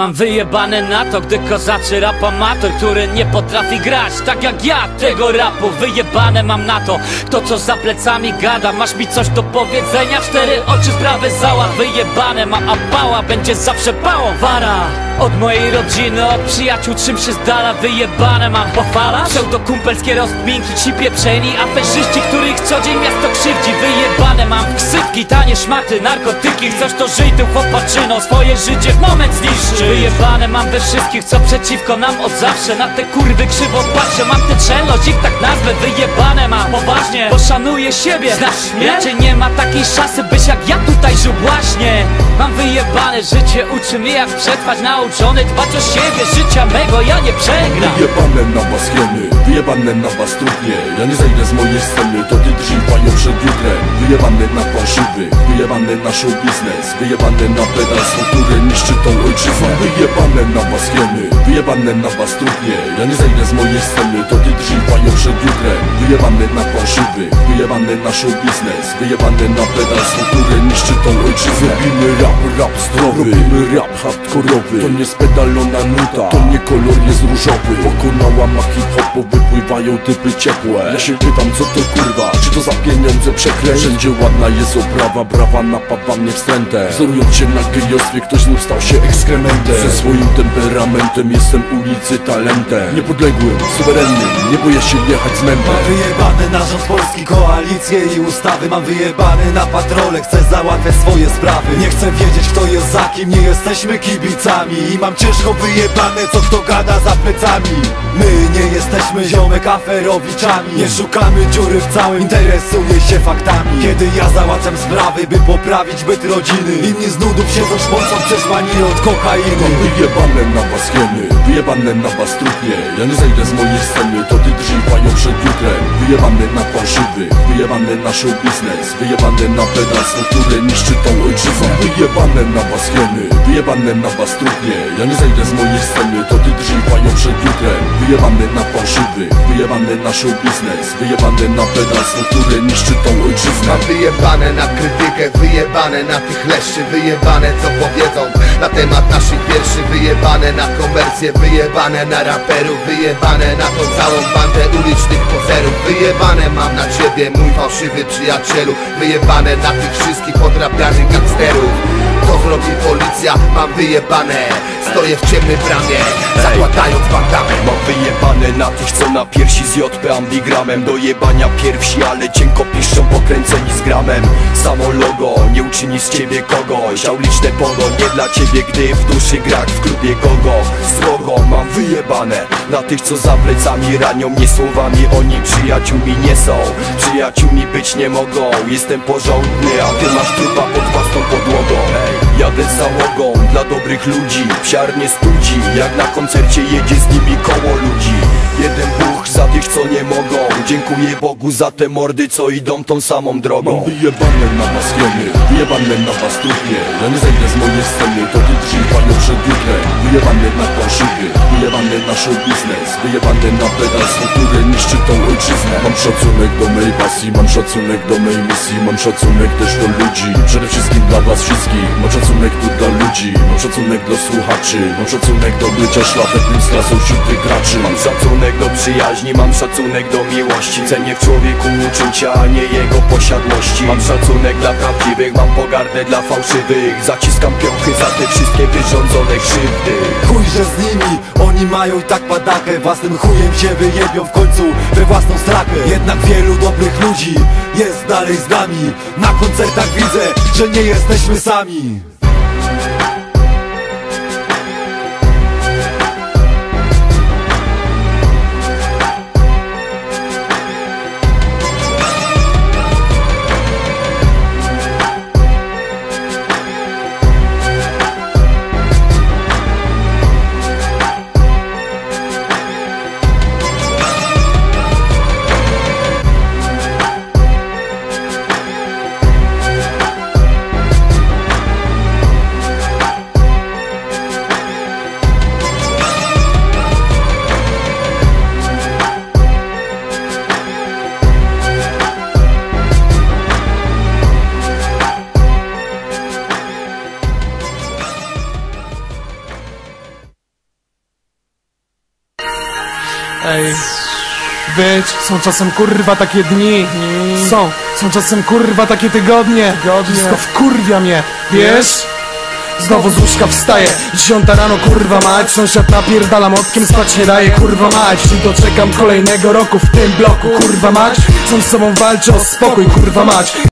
Mam wyjebane na to, gdy kozaczy rap amator Który nie potrafi grać. Tak jak ja tego rapu Wyjebane mam na to, to co za plecami gada Masz mi coś do powiedzenia, cztery oczy sprawy zała Wyjebane mam, a pała będzie zawsze pałą Wara. Od mojej rodziny, od przyjaciół czym się z dala Wyjebane mam. Pochwala? Pseudokumpelskie rozkminki, ci pieprzeni Aferzyści, których co dzień miasto krzywdzi. Wyjebane mam ksywki, tanie szmaty, narkotyki. Chcesz to żyj tym chłopaczyno, swoje życie w moment zniszczy Wyjebane mam we wszystkich, co przeciwko nam od zawsze. Na te kurwy krzywo patrzę, mam tę czelność, ich tak nazwę Wyjebane mam, poważnie, poszanuję siebie Znasz mnie? Raczej nie ma takiej szansy, życie, uczy mnie jak przetrwać Nauczony dbać o siebie, życia mego ja nie przegram. Wyjebane na was hieny, wyjebane na was trudnie. Ja nie zejdę z mojej sceny, to ty drzyj panią przed jutrem. Wyjebane na fałszywy, wyjebane na show biznes. Wyjebane na pedalstwo, które niszczy tą ojczyznę. Wyjebane na was hieny, wyjebane na was trudnie. Ja nie zejdę z mojej sceny, to ty drzyj panią przed jutrem. Wyjebane na fałszywy, wyjebane na show biznes. Wyjebane na pedalstwo, które niszczy tą ojczyznę. Robimy rap, rap zdrowy, robimy rap hardkorowy. To nie spedalona nuta, to nie kolor jest różowy. Pokonała ma hip-hopu, wypływają typy ciepłe. Ja się pytam co to kurwa, czy to za pieniądze przeklęć? Wszędzie ładna jest oprawa, brawa napadła mnie wstrętem Wzorując się na gejostwie, ktoś znów stał się ekskrementem. Ze swoim temperamentem jestem ulicy talentem. Niepodległym, suwerennym, nie boję się jechać z mębem Mam wyjebane na rząd polski, koalicję i ustawy. Mam wyjebane na patrole, chcę załatwiać swoje sprawy. Nie chcę wiedzieć kto jest za kim, nie jesteśmy kibicami I mam ciężko wyjebane co kto gada za plecami. My nie jesteśmy ziomek aferowiczami. Nie szukamy dziury w całym, interesuję się faktami. Kiedy ja załatwiam sprawy, by poprawić byt rodziny Inni z nudów siedzą szpocą przeszłani od kokainy. Mam wyjebane na was hieny, wyjebane na was trudnie Ja nie zejdę z mojej sceny, to ty drzyj panią przed jutrem. Wyjebane na fałszywy, wyjebane na show biznes Wyjebane na pedalstwo, które niszczy tą ojczyznę Wyjebane na was hieny, wyjebane na was trudnie Ja nie zejdę z mojej sceny, to ty drzyj panią przed jutrem. Wyjebane na fałszywy, wyjebane na show biznes. Wyjebane na pedalstwo, które niszczy tą ojczyznę. Wyjebane na krytykę, wyjebane na tych leszczy. Wyjebane co powiedzą na temat naszych wierszy. Wyjebane na komercję, wyjebane na raperów. Wyjebane na tą całą bandę ulicznych pozerów. Wyjebane mam na ciebie mój fałszywy przyjacielu. Wyjebane na tych wszystkich podrabianych gangsterów wyjebane. Stoję w ciemnej bramie, zakładając bandamę Mam wyjebane na tych, co na piersi z JP ambigramem Do jebania piersi, ale cienko piszą pokręceni z gramem. Samo logo nie uczyni z ciebie kogoś. Auliczne pogo nie dla ciebie, gdy w duszy grak w klubie gogo Srogo mam wyjebane na tych, co za plecami ranią mnie słowami. Oni przyjaciółmi nie są, przyjaciółmi być nie mogą. Jestem porządny, a ty masz trupa pod własną podłogą załogą dla dobrych ludzi. Psiarnie studzi, jak na koncercie jedzie z nimi koło ludzi. Jeden Bóg za tych, co nie mogą. Dziękuję Bogu za te mordy, co idą tą samą drogą. Mam wyjebane na was hieny, wyjebane na was trudnie Ja nie zejdę z mojej sceny, to ty drzyj panią przed jutrem. Wyjebane na fałszywy, wyjebane na show biznes. Wyjebane na pedalstwo, które niszczy tą ojczyznę. Mam szacunek do mej pasji, mam szacunek do mej misji. Mam szacunek też do ludzi, przede wszystkim dla was wszystkich. Mam szacunek tu ludzi, mam szacunek do słuchaczy Mam szacunek do bycia szlachetnym z klasą wśród tych graczy Mam szacunek do przyjaźni, mam szacunek do miłości. Cenię w człowieku uczucia, a nie jego posiadłości. Mam szacunek dla prawdziwych, mam pogardę dla fałszywych. Zaciskam piąchy za te wszystkie wyrządzone krzywdy. Chujże z nimi, oni mają i tak padakę Własnym chujem się wyjebią w końcu we własną strakę Jednak wielu dobrych ludzi jest dalej z nami. Na koncertach widzę, że nie jesteśmy sami być, są czasem kurwa takie dni. Są, są czasem kurwa takie tygodnie. Wszystko wkurwia mnie, wiesz? Znowu z łóżka wstaję. Dziesiąta rano kurwa mać. Sąsiad napierdala motkiem spać nie daje kurwa mać. I doczekam kolejnego roku w tym bloku kurwa mać. Sam z sobą walczę o spokój kurwa mać